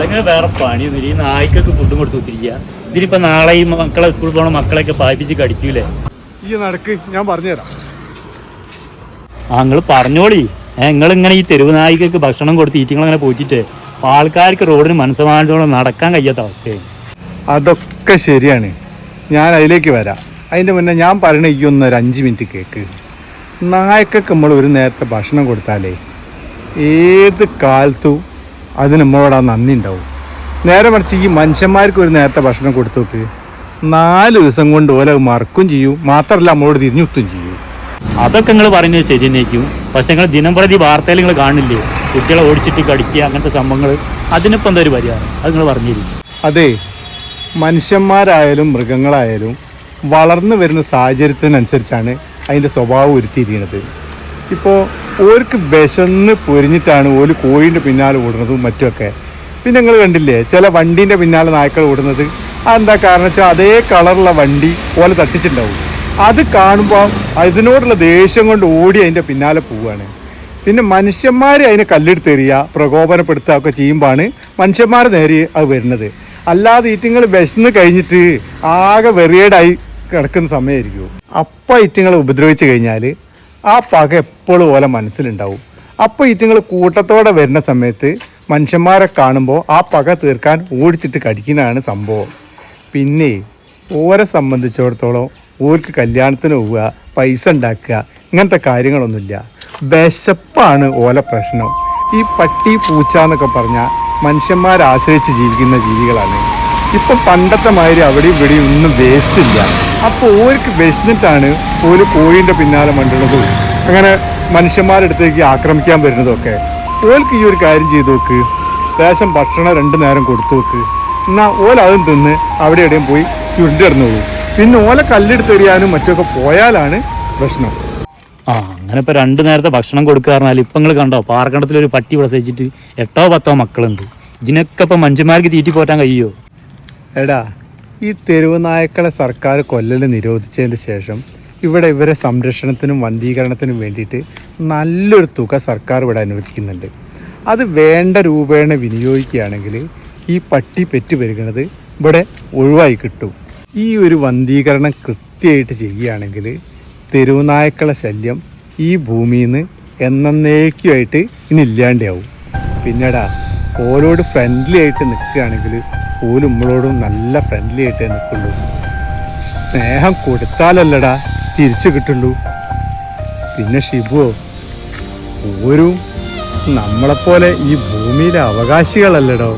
അങ്ങനെ വേറെ പണിയൊന്നുമില്ല ഈ നായ്ക്കൊക്കെ ഫുഡും കൊടുത്തു കുത്തിരിക്കുക ഇതിനിപ്പോ നാളെ ഈ മക്കളെ സ്കൂളിൽ പോകണ മക്കളെയൊക്കെ പായിപ്പിച്ച് കടിക്കൂലേ? ഈ നടക്ക്. ഞാൻ പറഞ്ഞുതരാം. ആ നിങ്ങൾ പറഞ്ഞോളി. നിങ്ങൾ ഇങ്ങനെ ഈ തെരുവ് നായികൾക്ക് ഭക്ഷണം കൊടുത്ത് ഈറ്റിങ്ങൾ പോയിട്ടിട്ട് ആൾക്കാർക്ക് റോഡിന് മനസ്സമാനത്തോടെ നടക്കാൻ കഴിയാത്ത അവസ്ഥയാണ് അതൊക്കെ ശരിയാണ്. ഞാൻ അതിലേക്ക് വരാം. അതിന്റെ മുന്നേ ഞാൻ പറയണ ഈ ഒന്ന് ഒരു അഞ്ച് മിനിറ്റ് കേക്ക്. നായക്കൊക്കെ നമ്മൾ ഒരു നേരത്തെ ഭക്ഷണം കൊടുത്താലേ ഏത് കാലത്തും അതിന് നമ്മളോട് ആ നന്ദി ഉണ്ടാവും. നേരെ മറിച്ച് ഈ മനുഷ്യന്മാർക്ക് ഒരു നേരത്തെ ഭക്ഷണം കൊടുത്തു നോക്ക് നാല് ദിവസം കൊണ്ട് ഓല മറക്കും ചെയ്യും. മാത്രമല്ല നമ്മളോട് തിരിഞ്ഞുത്തും ചെയ്യും. അതൊക്കെ നിങ്ങൾ പറയുന്നത് ശരി തന്നെയായിരിക്കും പക്ഷെ നിങ്ങൾ ദിനം പ്രതി വാർത്തയിൽ നിങ്ങൾ കാണില്ലേ കുട്ടികളെ ഓടിച്ചിട്ട് കടിക്കുക അങ്ങനത്തെ സംഭവങ്ങൾ. അതിനിപ്പോൾ എന്താ ഒരു പരിഹാരം? അത് നിങ്ങൾ പറഞ്ഞിരിക്കും. അതെ മനുഷ്യന്മാരായാലും മൃഗങ്ങളായാലും വളർന്നു വരുന്ന സാഹചര്യത്തിനനുസരിച്ചാണ് അതിന്റെ സ്വഭാവം ഉരുത്തിരിക്കുന്നത് ഇപ്പോൾ ഓർക്ക് വിശന്ന് പൊരിഞ്ഞിട്ടാണ് ഓൽ കോഴിന്റെ പിന്നാലെ ഓടുന്നതും മറ്റുമൊക്കെ. പിന്നെ നിങ്ങൾ കണ്ടില്ലേ ചില വണ്ടീന്റെ പിന്നാലെ നായ്ക്കൾ ഓടുന്നത്? അതെന്താ കാരണം വെച്ചാൽ അതേ കളറുള്ള വണ്ടി ഓലെ തട്ടിച്ചിട്ടുണ്ടാവും. അത് കാണുമ്പോൾ അതിനോടുള്ള ദേഷ്യം കൊണ്ട് ഓടി അതിന്റെ പിന്നാലെ പോവുകയാണ് പിന്നെ മനുഷ്യന്മാർ അതിനെ കല്ലെടുത്തെറിയുക പ്രകോപനപ്പെടുത്തുക ഒക്കെ ചെയ്യുമ്പോഴാണ് മനുഷ്യന്മാർ നേരെ അത് വരുന്നത്. അല്ലാതെ ഈറ്റിങ്ങൾ വിശന്ന് കഴിഞ്ഞിട്ട് ആകെ വെറിയേടായി കിടക്കുന്ന സമയമായിരിക്കും അപ്പം ഈറ്റിങ്ങളെ ഉപദ്രവിച്ചു കഴിഞ്ഞാൽ ആ പക എപ്പോഴും പോലെ മനസ്സിലുണ്ടാവും. അപ്പോൾ ഇറ്റങ്ങൾ കൂട്ടത്തോടെ വരുന്ന സമയത്ത് മനുഷ്യന്മാരെ കാണുമ്പോൾ ആ പക തീർക്കാൻ ഓടിച്ചിട്ട് കടിക്കുന്നതാണ് സംഭവം. പിന്നെ ഓരെ സംബന്ധിച്ചിടത്തോളം ഓർക്ക് കല്യാണത്തിന് പോവുക പൈസ ഉണ്ടാക്കുക ഇങ്ങനത്തെ കാര്യങ്ങളൊന്നുമില്ല. വിശപ്പാണ് ഓല പ്രശ്നം. ഈ പട്ടി പൂച്ച എന്നൊക്കെ പറഞ്ഞാൽ മനുഷ്യന്മാരെ ആശ്രയിച്ച് ജീവിക്കുന്ന ജീവികളാണ്. ഇപ്പം പണ്ടത്തെ മാതിരി അവിടെയും ഇവിടെയും ഒന്നും വേസ്റ്റ് ഇല്ല. അപ്പോൾ ഓർക്ക് വിശന്നിട്ടാണ് ഒരു കോഴീന്റെ പിന്നാലെ മണ്ടുന്നതും അങ്ങനെ മനുഷ്യന്മാരുടെ അടുത്തേക്ക് ആക്രമിക്കാൻ വരുന്നതൊക്കെ. ഓൽക്ക് ഈ ഒരു കാര്യം ചെയ്തു നോക്ക്. ദേശം ഭക്ഷണം രണ്ടു നേരം കൊടുത്തു നോക്ക്. എന്നാൽ ഓല അതും തിന്ന് അവിടെ എവിടെയും പോയി ചുരുണ്ടിടന്നു പോകും പിന്നെ ഓല കല്ലെടുത്തെറിയാനും മറ്റൊക്കെ പോയാലാണ് പ്രശ്നം ആ അങ്ങനെ ഇപ്പോൾ രണ്ട് നേരത്തെ ഭക്ഷണം കൊടുക്കുക പറഞ്ഞാൽ ഇപ്പൊ നിങ്ങൾ കണ്ടോ? പാർക്കണ്ടത്തിൽ ഒരു പട്ടി പ്രസവിച്ചിട്ട് എട്ടോ പത്തോ മക്കളുണ്ട്. ഇതിനൊക്കെ ഇപ്പം മനുഷ്യന്മാർക്ക് തീറ്റി പോറ്റാൻ കഴിയോ? എടാ ഈ തെരുവ് നായ്ക്കളെ സർക്കാർ കൊല്ലൽ നിരോധിച്ചതിന് ശേഷം ഇവിടെ ഇവരെ സംരക്ഷണത്തിനും വന്ധീകരണത്തിനും വേണ്ടിയിട്ട് നല്ലൊരു തുക സർക്കാർ ഇവിടെ അനുവദിക്കുന്നുണ്ട്. അത് വേണ്ട രൂപേണ വിനിയോഗിക്കുകയാണെങ്കിൽ ഈ പട്ടി പെറ്റു പെരുകുന്നത് ഇവിടെ ഒഴിവായി കിട്ടും. ഈ ഒരു വന്ധീകരണം കൃത്യമായിട്ട് ചെയ്യുകയാണെങ്കിൽ തെരുവുനായക്കളെ ശല്യം ഈ ഭൂമിയിൽ നിന്ന് എന്നേക്കുമായിട്ട് ഇനി ഇല്ലാണ്ടാവും. പിന്നെടാ ഓരോട് ഫ്രണ്ട്ലി ആയിട്ട് നിൽക്കുകയാണെങ്കിൽ ഓലും നമ്മളോടും നല്ല ഫ്രണ്ട്ലി ആയിട്ടേ നിൽക്കുള്ളൂ. സ്നേഹം കൊടുത്താലല്ലടാ തിരിച്ചു കിട്ടുള്ളൂ. പിന്നെ ഷിബുവോ ഓരും നമ്മളെപ്പോലെ ഈ ഭൂമിയിലെ അവകാശികളല്ലടോ.